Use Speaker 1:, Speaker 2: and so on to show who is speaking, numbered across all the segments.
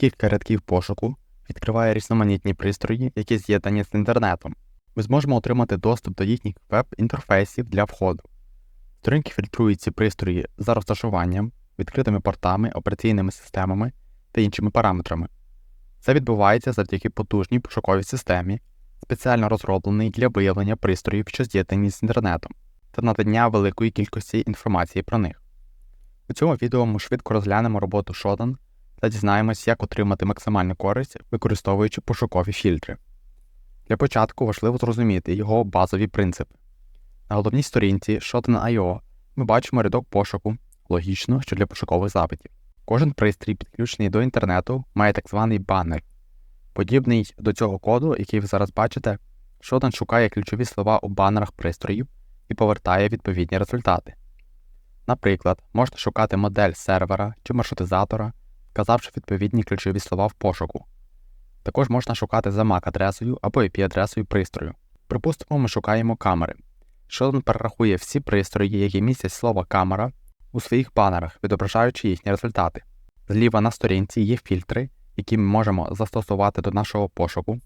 Speaker 1: Кілька рядків пошуку відкриває різноманітні пристрої, які з'єднані з інтернетом. Ми зможемо отримати доступ до їхніх веб-інтерфейсів для входу. Сторінки фільтрують ці пристрої за розташуванням, відкритими портами, операційними системами та іншими параметрами. Це відбувається завдяки потужній пошуковій системі, спеціально розробленій для виявлення пристроїв, що з'єднані з інтернетом, та надання великої кількості інформації про них. У цьому відео ми швидко розглянемо роботу Shodan та дізнаємось, як отримати максимальну користь, використовуючи пошукові фільтри. Для початку важливо зрозуміти його базові принципи. На головній сторінці Shodan.io ми бачимо рядок пошуку, логічно, що для пошукових запитів. Кожен пристрій, підключений до інтернету, має так званий банер. Подібний до цього коду, який ви зараз бачите, Shodan шукає ключові слова у банерах пристроїв і повертає відповідні результати. Наприклад, можна шукати модель сервера чи маршрутизатора, вказавши відповідні ключові слова в пошуку. Також можна шукати за MAC-адресою або IP-адресою пристрою. Припустимо, ми шукаємо камери. Shodan перерахує всі пристрої, які містять слово камера у своїх банерах, відображаючи їхні результати. Зліва на сторінці є фільтри, які ми можемо застосувати до нашого пошуку,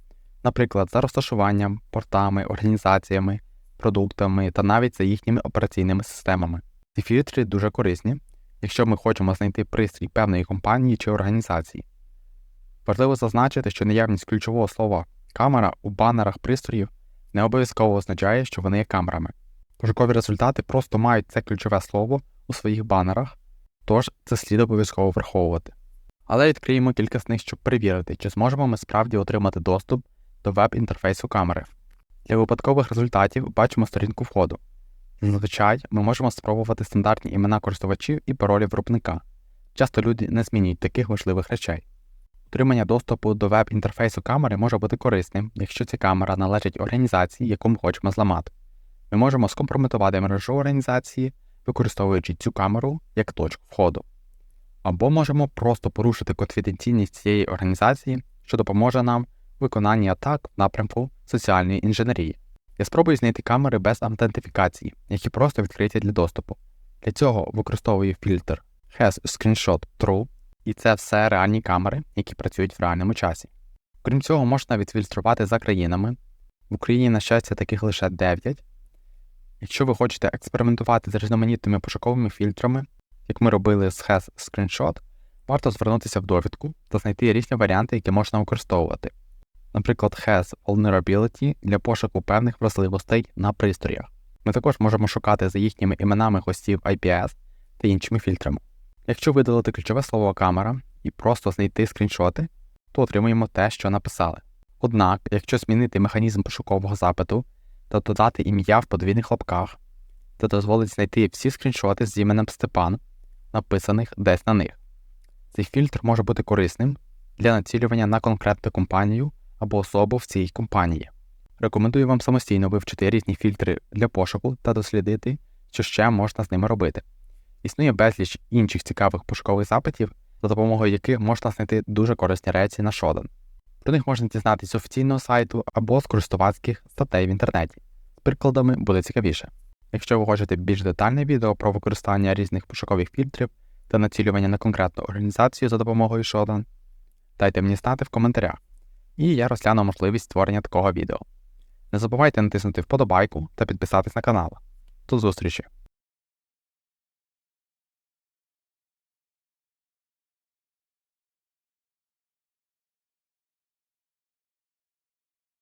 Speaker 1: наприклад, за розташуванням, портами, організаціями, продуктами та навіть за їхніми операційними системами. Ці фільтри дуже корисні, якщо ми хочемо знайти пристрій певної компанії чи організації. Важливо зазначити, що наявність ключового слова камера у банерах пристроїв не обов'язково означає, що вони є камерами. Пошукові результати просто мають це ключове слово у своїх банерах, тож це слід обов'язково враховувати. Але відкриємо кілька з них, щоб перевірити, чи зможемо ми справді отримати доступ до веб-інтерфейсу камери. Для випадкових результатів бачимо сторінку входу. Зазвичай ми можемо спробувати стандартні імена користувачів і паролі виробника. Часто люди не змінюють таких важливих речей. Отримання доступу до веб-інтерфейсу камери може бути корисним, якщо ця камера належить організації, яку ми хочемо зламати. Ми можемо скомпрометувати мережу організації, використовуючи цю камеру як точку входу. Або можемо просто порушити конфіденційність цієї організації, що допоможе нам в виконанні атак в напрямку соціальної інженерії. Я спробую знайти камери без автентифікації, які просто відкриті для доступу. Для цього використовую фільтр Has Screenshot True, і це все реальні камери, які працюють в реальному часі. Крім цього, можна відфільтрувати за країнами. В Україні, на щастя, таких лише 9. Якщо ви хочете експериментувати з різноманітними пошуковими фільтрами, як ми робили з Has Screenshot, варто звернутися в довідку та знайти різні варіанти, які можна використовувати. Наприклад, Has Vulnerability для пошуку певних вразливостей на пристроях. Ми також можемо шукати за їхніми іменами гостів IPS та іншими фільтрами. Якщо видалити ключове слово камера і просто знайти скріншоти, то отримуємо те, що написали. Однак, якщо змінити механізм пошукового запиту та додати ім'я в подвійних лапках, це дозволить знайти всі скріншоти з іменем Степан, написаних десь на них. Цей фільтр може бути корисним для націлювання на конкретну компанію або особу в цій компанії. Рекомендую вам самостійно вивчити різні фільтри для пошуку та дослідити, що ще можна з ними робити. Існує безліч інших цікавих пошукових запитів, за допомогою яких можна знайти дуже корисні речі на Shodan. Про них можна дізнатися з офіційного сайту або з користувацьких статей в інтернеті. З прикладами буде цікавіше. Якщо ви хочете більш детальне відео про використання різних пошукових фільтрів та націлювання на конкретну організацію за допомогою Shodan, дайте мені знати в коментарях, і я розгляну можливість створення такого відео. Не забувайте натиснути вподобайку та підписатись на канал. До зустрічі!